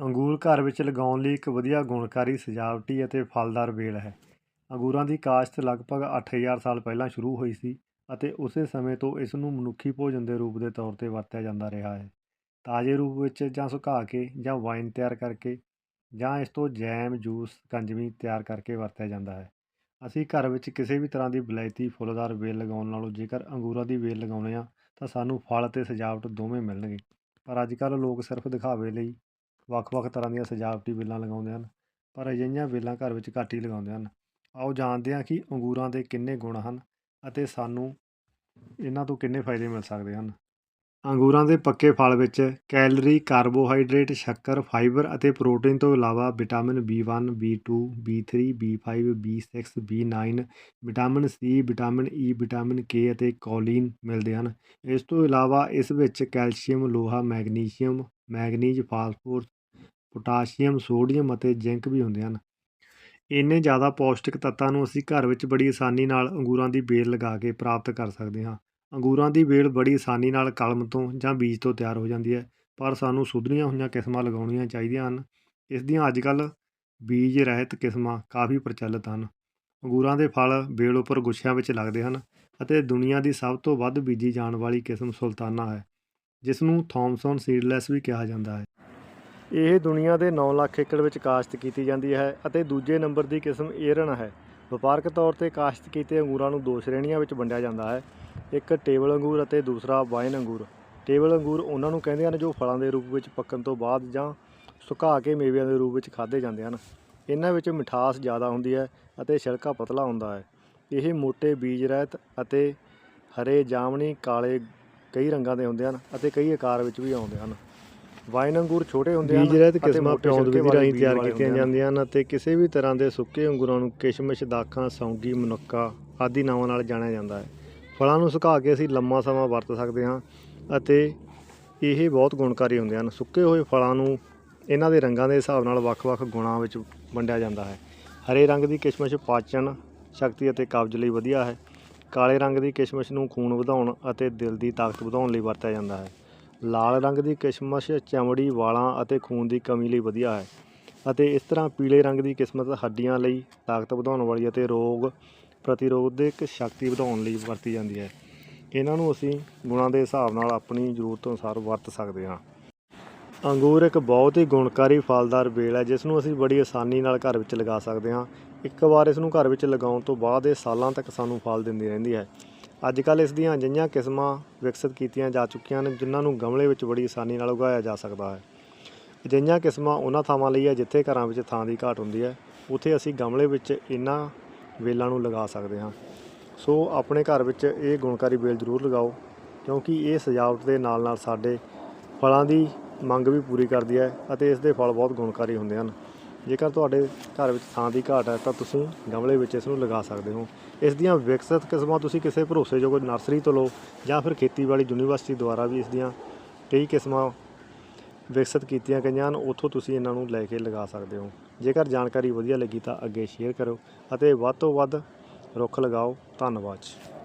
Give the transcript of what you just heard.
ਅੰਗੂਰ ਘਰ ਵਿੱਚ ਲਗਾਉਣ ਲਈ ਇੱਕ ਵਧੀਆ ਗੁਣਕਾਰੀ ਸਜਾਵਟੀ ਅਤੇ ਫਲਦਾਰ ਵੇਲ ਹੈ। ਅੰਗੂਰਾਂ ਦੀ ਕਾਸ਼ਤ ਲਗਭਗ 8000 ਸਾਲ ਪਹਿਲਾਂ ਸ਼ੁਰੂ ਹੋਈ ਸੀ ਅਤੇ ਉਸੇ ਸਮੇਂ ਤੋਂ ਇਸ ਨੂੰ ਮਨੁੱਖੀ ਭੋਜਨ ਦੇ ਰੂਪ ਦੇ ਤੌਰ 'ਤੇ ਵਰਤਿਆ ਜਾਂਦਾ ਰਿਹਾ ਹੈ। ਤਾਜ਼ੇ ਰੂਪ ਵਿੱਚ ਜਾਂ ਸੁਕਾ ਕੇ ਜਾਂ ਵਾਈਨ ਤਿਆਰ ਕਰਕੇ ਜਾਂ ਇਸ ਤੋਂ ਜੈਮ, ਜੂਸ ਕੰਜਵੀ ਤਿਆਰ ਕਰਕੇ ਵਰਤਿਆ ਜਾਂਦਾ ਹੈ। ਅਸੀਂ ਘਰ ਵਿੱਚ ਕਿਸੇ ਵੀ ਤਰ੍ਹਾਂ ਦੀ ਵਿਲਾਇਤੀ ਫੁੱਲਦਾਰ ਵੇਲ ਲਗਾਉਣ ਨਾਲੋਂ ਜੇਕਰ ਅੰਗੂਰਾਂ ਦੀ ਵੇਲ ਲਗਾਉਂਦੇ ਹਾਂ ਤਾਂ ਸਾਨੂੰ ਫਲ ਅਤੇ ਸਜਾਵਟ ਦੋਵੇਂ ਮਿਲਣਗੇ। ਪਰ ਅੱਜ ਕੱਲ੍ਹ ਲੋਕ ਸਿਰਫ ਦਿਖਾਵੇ ਲਈ ਵੱਖ-ਵੱਖ ਤਰ੍ਹਾਂ ਦੀਆਂ ਸਜਾਵਟੀ ਵੇਲਾਂ ਲਗਾਉਂਦੇ ਹਨ, ਪਰ ਅਜਿਹੀਆਂ ਵੇਲਾਂ ਘਰ ਵਿੱਚ ਘੱਟ ਹੀ ਲਗਾਉਂਦੇ ਹਨ। ਆਓ ਜਾਣਦੇ ਹਾਂ ਕਿ ਅੰਗੂਰਾਂ ਦੇ ਕਿੰਨੇ ਗੁਣ ਹਨ ਅਤੇ ਸਾਨੂੰ ਇਹਨਾਂ ਤੋਂ ਕਿੰਨੇ ਫਾਇਦੇ ਮਿਲ ਸਕਦੇ ਹਨ। ਅੰਗੂਰਾਂ ਦੇ ਪੱਕੇ ਫਲ ਵਿੱਚ ਕੈਲਰੀ, ਕਾਰਬੋਹਾਈਡਰੇਟ, ਸ਼ੱਕਰ, ਫਾਈਬਰ ਅਤੇ ਪ੍ਰੋਟੀਨ ਤੋਂ ਇਲਾਵਾ vitamin B1 B2 B3 B5 B6 B9 vitamin C, vitamin E, vitamin K ਅਤੇ ਕੋਲੀਨ ਮਿਲਦੇ ਹਨ। ਇਸ ਤੋਂ ਇਲਾਵਾ ਇਸ ਵਿੱਚ ਕੈਲਸ਼ੀਅਮ, ਲੋਹਾ, magnesium, manganese, phosphorus potassium, sodium ਅਤੇ ਜ਼ਿੰਕ ਵੀ ਹੁੰਦੇ ਹਨ। ਇੰਨੇ ਜ਼ਿਆਦਾ ਪੌਸ਼ਟਿਕ ਤੱਤਾਂ ਨੂੰ ਅਸੀਂ ਘਰ ਵਿੱਚ ਬੜੀ ਆਸਾਨੀ ਨਾਲ ਅੰਗੂਰਾਂ ਦੀ ਬੇਲ ਲਗਾ ਕੇ ਪ੍ਰਾਪਤ ਕਰ ਸਕਦੇ ਹਾਂ। ਅੰਗੂਰਾਂ ਦੀ ਬੇਲ ਬੜੀ ਆਸਾਨੀ ਨਾਲ ਕਲਮ ਤੋਂ ਜਾਂ ਬੀਜ ਤੋਂ ਤਿਆਰ ਹੋ ਜਾਂਦੀ ਹੈ, ਪਰ ਸਾਨੂੰ ਸੁਧਰੀਆਂ ਹੋਈਆਂ ਕਿਸਮਾਂ ਲਗਾਉਣੀਆਂ ਚਾਹੀਦੀਆਂ ਹਨ। ਇਸ ਦੀਆਂ ਅੱਜ ਕੱਲ੍ਹ ਬੀਜ ਰਹਿਤ ਕਿਸਮਾਂ ਕਾਫੀ ਪ੍ਰਚਲਿਤ ਹਨ। ਅੰਗੂਰਾਂ ਦੇ ਫਲ ਬੇਲ ਉੱਪਰ ਗੁੱਛਿਆਂ ਵਿੱਚ ਲੱਗਦੇ ਹਨ ਅਤੇ ਦੁਨੀਆ ਦੀ ਸਭ ਤੋਂ ਵੱਧ ਬੀਜੀ ਜਾਣ ਵਾਲੀ ਕਿਸਮ ਸੁਲਤਾਨਾ ਹੈ ਜਿਸ ਨੂੰ ਥੌਮਸਨ ਸੀਡਲੈਸ ਵੀ ਕਿਹਾ ਜਾਂਦਾ ਹੈ। ਇਹ ਦੁਨੀਆ ਦੇ 9 ਲੱਖ ਏਕੜ ਵਿੱਚ ਕਾਸ਼ਤ ਕੀਤੀ ਜਾਂਦੀ ਹੈ ਅਤੇ ਦੂਜੇ ਨੰਬਰ ਦੀ ਕਿਸਮ ਏਰਨ ਹੈ। ਵਪਾਰਕ ਤੌਰ ਤੇ ਕਾਸ਼ਤ ਕੀਤੇ ਅੰਗੂਰਾਂ ਨੂੰ ਦੋ ਸ਼੍ਰੇਣੀਆਂ ਵਿੱਚ ਵੰਡਿਆ ਜਾਂਦਾ ਹੈ, ਇੱਕ ਟੇਬਲ ਅੰਗੂਰ ਅਤੇ ਦੂਸਰਾ ਵਾਈਨ ਅੰਗੂਰ। ਟੇਬਲ ਅੰਗੂਰ ਉਹਨਾਂ ਨੂੰ ਕਹਿੰਦੇ ਹਨ ਜੋ ਫਲਾਂ ਦੇ ਰੂਪ ਵਿੱਚ ਪੱਕਣ ਤੋਂ ਬਾਅਦ ਜਾਂ ਸੁਕਾ ਕੇ ਮੇਵਿਆਂ ਦੇ ਰੂਪ ਵਿੱਚ ਖਾਧੇ ਜਾਂਦੇ ਹਨ। ਇਹਨਾਂ ਵਿੱਚ ਮਿਠਾਸ ਜ਼ਿਆਦਾ ਹੁੰਦੀ ਹੈ ਅਤੇ ਛਿਲਕਾ ਪਤਲਾ ਹੁੰਦਾ ਹੈ। ਇਹ ਮੋਟੇ ਬੀਜ ਰਹਿਤ ਅਤੇ ਹਰੇ ਜਾਮਣੀ ਕਾਲੇ ਕਈ ਰੰਗਾਂ ਦੇ ਹੁੰਦੇ ਹਨ ਅਤੇ ਕਈ ਆਕਾਰ ਵਿੱਚ ਵੀ ਆਉਂਦੇ ਹਨ। ਵਾਈਨ ਅੰਗੂਰ ਛੋਟੇ ਹੁੰਦੇ ਹਨ ਬੀਜ ਰਹਿਤ ਕਿਸਮਾਂ ਛਿਲਕੇ ਵਿਧੀ ਰਾਹੀਂ ਤਿਆਰ ਕੀਤੀਆਂ। ਜਾਂਦੀਆਂ ਹਨ ਅਤੇ ਕਿਸੇ ਵੀ ਤਰ੍ਹਾਂ ਦੇ ਸੁੱਕੇ ਅੰਗੂਰਾਂ ਨੂੰ ਕਿਸ਼ਮਿਸ਼ ਦਾਖਾਂ ਸੌਂਗੀ ਮਨੁੱਕਾ ਆਦਿ ਨਾਵਾਂ ਨਾਲ ਜਾਣਿਆ ਜਾਂਦਾ ਹੈ। ਫਲਾਂ ਨੂੰ ਸੁਕਾ ਕੇ ਅਸੀਂ ਲੰਮਾ ਸਮਾਂ ਵਰਤ ਸਕਦੇ ਹਾਂ ਅਤੇ ਇਹ ਬਹੁਤ ਗੁਣਕਾਰੀ ਹੁੰਦੇ ਹਨ। ਸੁੱਕੇ ਹੋਏ ਫਲਾਂ ਨੂੰ ਇਹਨਾਂ ਦੇ ਰੰਗਾਂ ਦੇ ਹਿਸਾਬ ਨਾਲ ਵੱਖ-ਵੱਖ ਗੁਣਾਂ ਵਿੱਚ ਵੰਡਿਆ ਜਾਂਦਾ ਹੈ। ਹਰੇ ਰੰਗ ਦੀ ਕਿਸ਼ਮਿਸ਼ ਪਾਚਨ ਸ਼ਕਤੀ ਅਤੇ ਕਬਜ਼ ਲਈ ਵਧੀਆ ਹੈ। ਕਾਲੇ ਰੰਗ ਦੀ ਕਿਸ਼ਮਿਸ਼ ਨੂੰ ਖੂਨ ਵਧਾਉਣ ਅਤੇ ਦਿਲ ਦੀ ਤਾਕਤ ਵਧਾਉਣ ਲਈ ਵਰਤਿਆ ਜਾਂਦਾ ਹੈ। ਲਾਲ ਰੰਗ ਦੀ ਕਿਸਮਸ਼ ਚਮੜੀ, ਵਾਲਾਂ ਅਤੇ ਖੂਨ ਦੀ ਕਮੀ ਲਈ ਵਧੀਆ ਹੈ ਅਤੇ ਇਸ ਤਰ੍ਹਾਂ ਪੀਲੇ ਰੰਗ ਦੀ ਕਿਸਮਤ ਹੱਡੀਆਂ ਲਈ ਤਾਕਤ ਵਧਾਉਣ ਵਾਲੀ ਅਤੇ ਰੋਗ ਪ੍ਰਤੀਰੋਧਕ ਸ਼ਕਤੀ ਵਧਾਉਣ ਲਈ ਵਰਤੀ ਜਾਂਦੀ ਹੈ। ਇਹਨਾਂ ਨੂੰ ਅਸੀਂ ਗੁਣਾਂ ਦੇ ਹਿਸਾਬ ਨਾਲ ਆਪਣੀ ਜ਼ਰੂਰਤ ਅਨੁਸਾਰ ਵਰਤ ਸਕਦੇ ਹਾਂ। ਅੰਗੂਰ ਇੱਕ ਬਹੁਤ ਹੀ ਗੁਣਕਾਰੀ ਫਲਦਾਰ ਵੇਲ ਹੈ, ਜਿਸ ਨੂੰ ਅਸੀਂ ਬੜੀ ਆਸਾਨੀ ਨਾਲ ਘਰ ਵਿੱਚ ਲਗਾ ਸਕਦੇ ਹਾਂ। ਇੱਕ ਵਾਰ ਇਸ ਨੂੰ ਘਰ ਵਿੱਚ ਲਗਾਉਣ ਤੋਂ ਬਾਅਦ ਇਹ ਸਾਲਾਂ ਤੱਕ ਸਾਨੂੰ ਫਲ ਦਿੰਦੀ ਰਹਿੰਦੀ ਹੈ। ਅੱਜ ਕੱਲ੍ਹ ਇਸ ਦੀਆਂ ਅਜਿਹੀਆਂ ਕਿਸਮਾਂ ਵਿਕਸਿਤ ਕੀਤੀਆਂ ਜਾ ਚੁੱਕੀਆਂ ਨੇ ਜਿਨ੍ਹਾਂ ਨੂੰ ਗਮਲੇ ਵਿੱਚ ਬੜੀ ਆਸਾਨੀ ਨਾਲ ਉਗਾਇਆ ਜਾ ਸਕਦਾ ਹੈ। ਅਜਿਹੀਆਂ ਕਿਸਮਾਂ ਉਹਨਾਂ ਥਾਵਾਂ ਲਈ ਹੈ ਜਿੱਥੇ ਘਰਾਂ ਵਿੱਚ ਥਾਂ ਦੀ ਘਾਟ ਹੁੰਦੀ ਹੈ। ਉੱਥੇ ਅਸੀਂ ਗਮਲੇ ਵਿੱਚ ਇਹਨਾਂ ਵੇਲਾਂ ਨੂੰ ਲਗਾ ਸਕਦੇ ਹਾਂ। ਸੋ ਆਪਣੇ ਘਰ ਵਿੱਚ ਇਹ ਗੁਣਕਾਰੀ ਵੇਲ ਜ਼ਰੂਰ ਲਗਾਓ, ਕਿਉਂਕਿ ਇਹ ਸਜਾਵਟ ਦੇ ਨਾਲ ਨਾਲ ਸਾਡੇ ਫਲਾਂ ਦੀ ਮੰਗ ਵੀ ਪੂਰੀ ਕਰਦੀ ਹੈ ਅਤੇ ਇਸ ਦੇ ਫਲ ਬਹੁਤ ਗੁਣਕਾਰੀ ਹੁੰਦੇ ਹਨ। ਜੇਕਰ ਤੁਹਾਡੇ ਘਰ ਵਿੱਚ ਥਾਂ ਦੀ ਘਾਟ ਹੈ ਤਾਂ ਤੁਸੀਂ ਗਮਲੇ ਵਿੱਚ ਇਸ ਨੂੰ ਲਗਾ ਸਕਦੇ ਹੋ। ਇਸ ਦੀਆਂ ਵਿਕਸਿਤ ਕਿਸਮਾਂ ਤੁਸੀਂ ਕਿਸੇ ਭਰੋਸੇਯੋਗ ਨਰਸਰੀ ਤੋਂ ਲਓ ਜਾਂ ਫਿਰ ਖੇਤੀਬਾੜੀ ਯੂਨੀਵਰਸਿਟੀ ਦੁਆਰਾ ਵੀ ਇਸ ਦੀਆਂ ਕਈ ਕਿਸਮਾਂ ਵਿਕਸਿਤ ਕੀਤੀਆਂ ਗਈਆਂ ਹਨ, ਉੱਥੋਂ ਤੁਸੀਂ ਇਹਨਾਂ ਨੂੰ ਲੈ ਕੇ ਲਗਾ ਸਕਦੇ ਹੋ। ਜੇਕਰ ਜਾਣਕਾਰੀ ਵਧੀਆ ਲੱਗੀ ਤਾਂ ਅੱਗੇ ਸ਼ੇਅਰ ਕਰੋ ਅਤੇ ਵੱਧ ਤੋਂ ਵੱਧ ਰੁੱਖ ਲਗਾਓ। ਧੰਨਵਾਦ ਜੀ।